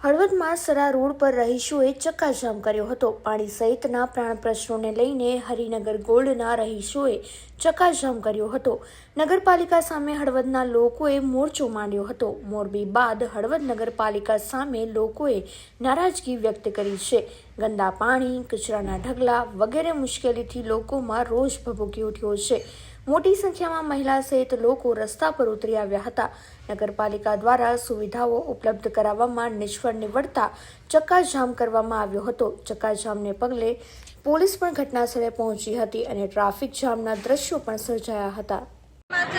હળવદમાં Sara road પર રહીશોએ ચક્કાજામ કર્યો હતો. પાણી સહિતના પ્રાણ પ્રશ્નોને લઈને હરિનગર ગોલ્ડના રહીશોએ ચક્કાજામ કર્યો હતો. નગરપાલિકા સામે હળવદના લોકોએ મોરચો માંડ્યો હતો. મોરબી બાદ હળવદ નગરપાલિકા સામે લોકોએ નારાજગી વ્યક્ત કરી છે. ગંદા પાણી, કચરાના ઢગલા વગેરે મુશ્કેલીથી લોકોમાં રોષ ભભૂકી ઉઠ્યો છે. મોટી સંખ્યામાં મહિલા સહિત લોકો રસ્તા પર ઉતરી આવ્યા હતા. નગરપાલિકા દ્વારા સુવિધાઓ ઉપલબ્ધ કરાવવામાં નિષ્ફળ નીવડતા ચક્કાજામ કરવામાં આવ્યો હતો. ચક્કાજામને પગલે પોલીસ પણ ઘટનાસ્થળે પહોંચી હતી અને ટ્રાફિક જામના દ્રશ્યો પણ સર્જાયા હતા.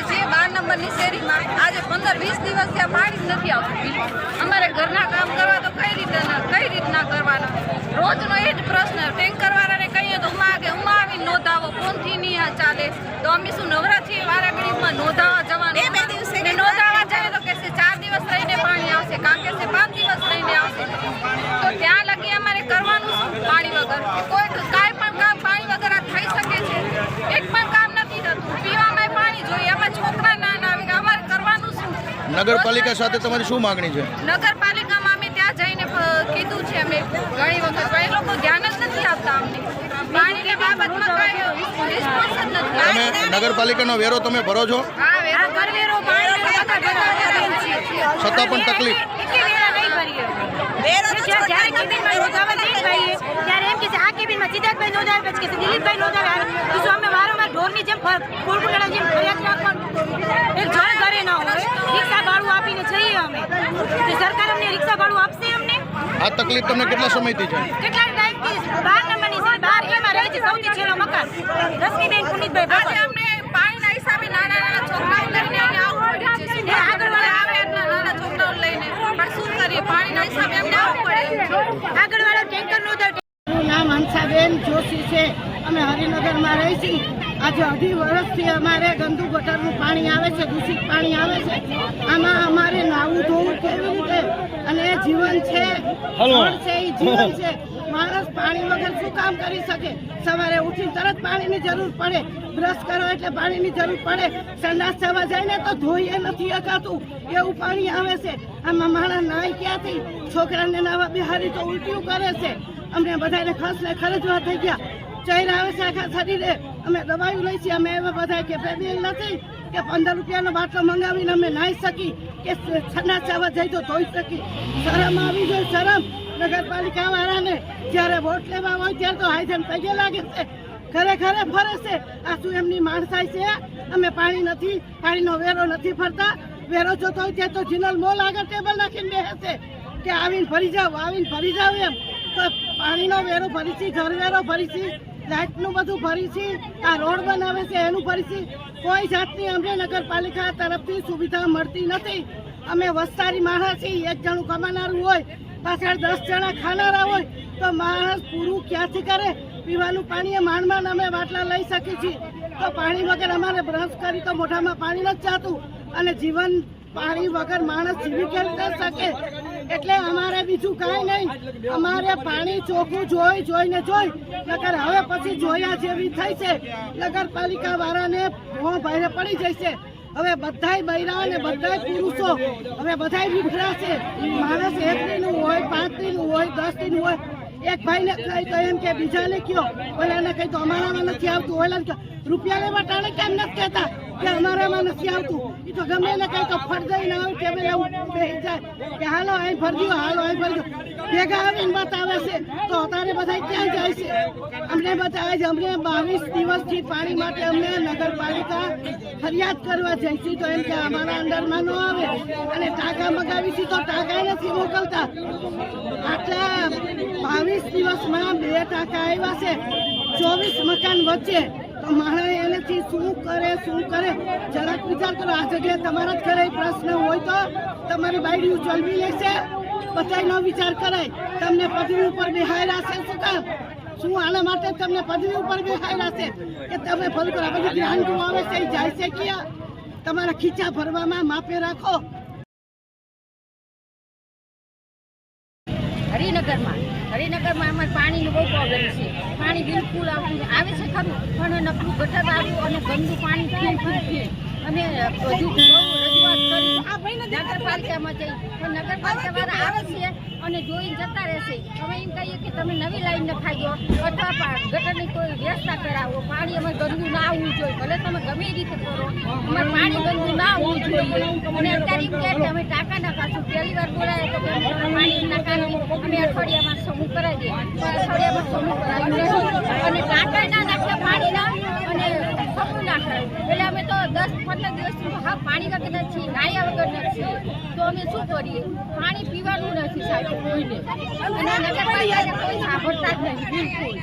જે બાર નંબરની શેરીમાં આજે પંદર વીસ દિવસ ત્યાં પાણી નથી આવતું. અમારે ઘરના કામ કરવા તો કઈ રીતે કઈ રીતના કરવાના? રોજનો એ જ પ્રશ્ન. ટેન્કર વાળાને કહીએ તો ઉમા કે ઉમા આવીને નોંધાવો ફોનથી નહીં ચાલે. તો અમે શું નવરા છીએ વારા નોંધાવા જવાનું? બે દિવસે નોંધાવા જાય તો કે ચાર દિવસ રહીને પાણી આવશે કાં કહેશે પાંચ દિવસ રહીને આવશે તો ત્યાં લગી અમારે કરવાનું શું પાણી વગર કે કોઈ કાંઈ પણ કામ પાણી વગર આ થઈ શકે છે એક પણ કામ નથી થતું પીવામાં પાણી જોઈએ એમાં છોકરા નાના આવે કે અમારે કરવાનું શું નગરપાલિકા સાથે તમારી શું માગણી છે? નગરપાલિકામાં અમે ત્યાં જઈને કીધું છે અમે ઘણી વખત પણ એ લોકો ધ્યાન જ નથી આપતા અમને. પાણીની બાબતમાં કાંઈ રિસ્પોન્સ જ નથી. તમે નગરપાલિકાનો વેરો તમે ભરો છો? હા વેરો કરવેરો પાણી બધા ભરવા કરેલ છે છતાં પણ તકલીફ એકે વેરા નહીં ભરીએ જ્યારે જ્યારે કેબિનમાં નોંધાવા જઈને ભાઈએ ત્યારે એમ કે છે આ કેબિનમાં સિદ્ધાર્થભાઈ નોંધાવે પછી કે દિલીપભાઈ નોંધાવે તો શું અમે વારંવાર ઢોરની જેમ ફૂલ જેમ ફરિયાદ રાખવાનું? એક જળ ઘરે ન હોય. આપીને જઈએ અમે. તો સરકાર અમને રિક્ષા ભાડું આપશે અમને. આ તકલીફ તમને કેટલા સમયથી છે? કેટલા ટાઈમથી? બાર નંબરની છે બાર એમાં રહે છે સૌથી છેલ્લો મકાન. રશ્મિબેન પુનિતભાઈ આજે અમને પાણીના હિસાબે નાના નાના છોકરાઓ લઈને અહીંયા આવવું પડે છે. ને આગળ વાળા આવે એમના નાના છોકરાઓ લઈને. પણ શું કરીએ? પાણીના હિસાબે અમને આવવું પડે આગળ વાળા ટેન્કર મારું નામ હંસાબેન જોશી છે. અમે હરિનગરમાં રહી છીએ આજે અઢી વર્ષથી અમારે ગંદુ ગટરનું પાણી આવે છે દૂષિત પાણી આવે છે. આમાં અમારે નાવું ધોવું કેવી રીતે? અને જીવન છે છે એ જીવન છે. માણસ પાણી વગર શું કામ કરી શકે? સવારે ઉઠીને તરત પાણીની જરૂર પડે. બ્રશ કરો એટલે પાણીની જરૂર પડે. સંડાસ થવા જાય ને તો ધોઈએ નથી અકાતું એવું પાણી આવે છે. આમાં માણસ નાય ક્યાંથી? છોકરાને નાવા બિહારી તો ઉલટીયું કરે છે. અમને બધાને ખસ ને ખરજવા થઈ ગયા. ચહેરા આવે છે આખા શરીરે. અમે દવાઈ લઈ છીએ. અમે એવા બધા કે પેબેલ નથી કે પંદર રૂપિયાનો બાટલો મંગાવીને અમે નાહી શકી કે છના ચાવા જઈ તો ધોઈ શકી શરમ આવી જોઈએ શરમ. નગરપાલિકા વાળાને જ્યારે વોટ લેવા હોય ત્યારે તો હાઈજન પગે લાગે છે. ઘરે ઘરે ફરે છે. આ શું એમની માણસાઈ છે? અમે પાણી નથી, પાણીનો વેરો નથી ફરતા. વેરો જોતો હોય ત્યાં તો જિનલ મોલ આગળ ટેબલ નાખીને બેસે કે આવીને ફરી જાવ આવીને ફરી જાવ એમ. તો પાણીનો વેરો છે ઘર વેરો છે. લાઇટનું બધું ભરી છે, આ રોડ બનાવે છે, એનું ભરી છે. કોઈ જાતની અમને નગરપાલિકા તરફથી સુવિધા મળતી નથી. અમે વસ્તારી માણસ છીએ, એક જણું કમાનારું હોય, પાછળ દસ જણા ખાનારા હોય, તો માણસ પૂરું ક્યાંથી કરે? પીવાનું પાણી માંડ અમે બાટલા લઈ શકીએ છીએ. તો પાણી વગર અમારે બ્રશ કરી તો મોઢામાં પાણી નથી જતું. અને જીવન પાણી વગર માણસ જીવી કેવી રીતે શકે? એટલે અમારે બીજું કાંઈ નહીં. અમારે પાણી ચોખ્ખું જોઈ, જોઈને જોઈ. નગર હવે પછી જોયા જેવી થઈ છે નગરપાલિકા વાળાને ભો ભારે પડી જશે. હવે બધાય બૈરા અને બધા પુરુષો હવે બધાય વિખરા છે. માણસ એક દિનનું હોય, પાંચ દિનનું હોય, દસ દિનનું હોય. એક ભાઈને કહી તો એમ કે બીજાને કયો. ઓલાને કહી તો અમારામાં નથી આવતું. ઓલા રૂપિયા લેવા ટાણે કેમ નથી કહેતા? કે અમારામાં નથી આવતું. એ તો ગમે એને કઈ તો ફરજાઈ ના આવે ટેબલ એવું બેસી જાય. કે હાલો, અહીં ફરજો, હાલો, અહીં ફરજો. ભેગા આવીને બતાવે છે. તો અત્યારે બધા ક્યાં જાય છે? અમને બતાવે છે, અમને બાવીસ દિવસથી પાણી માટે અમને નગરપાલિકા ફરિયાદ કરવા જાય છે. તો એમ કે અમારા અંડરમાં ન આવે. અને ટાંકા મગાવી છે તો ટાંકા નથી મોકલતા. આટલા બાવીસ દિવસમાં બે ટાંકા આવ્યા છે. ચોવીસ મકાન વચ્ચે તો એનાથી શું કરે શું કરે? જરાક વિચાર કરો, આ જગ્યાએ તમારા જ ઘરે પ્રશ્ન હોય તો તમારી બાયડીઓ ચલવી લેશે. બધાય નો વિચાર કરાય. તમને પદવી ઉપર બેહાયરા છે શું કામ શું આના માટે તમને પદવી ઉપર બેહાયરા છે કે તમે ફરી કરો આ બધું ગ્રાન્ટો આવે છે જાય છે ક્યાં? તમારા ખીચા ભરવામાં માપે રાખો. હરિનગરમાં. હરિનગરમાં અમારે પાણીનું બહુ પ્રોબ્લેમ છે. પાણી બિલકુલ આવે છે ખરું, પણ નકરું ગટર આવ્યું અને ગંદુ પાણી ફીણ ફીણ બહુ રજૂઆત કરી. નગરપાલિકામાં જઈ. પણ નગરપાલિકાવાળા આવે છે અને જોઈને જતા રહેશે અમે એમ કહીએ કે તમે નવી લાઈન નખાઈ દો અથવા ગટરની કોઈ વ્યવસ્થા કરાવો. પાણી અમે ગંદુ ના આવવું જોઈએ. ભલે તમે ગમે એ રીતે કરો, અમારે પાણી ગંદુ ના આવવું જોઈએ. અને અત્યારે એમ કહે કે અમે ટાંકા નખાશું પહેલી વાર બોલાય તો પાણી ટાંકા અમે અઠવાડિયામાં સમૂહ કરાવીએ અઠવાડિયામાં સમૂહ કરાવી અને ટાંકા ના નાખ્યા પાણીના અને સમૂહ ના કરાવ્યું એટલે અમે તો દસ પંદર દિવસથી હા, પાણી વગર નથી નાયા વગર નથી તો અમે શું કરીએ? પાણી પીવાનું નથી સાહેબ કોઈને. અને નગરપાલિકાને કોઈ સાંભળતા જ નથી બિલકુલ.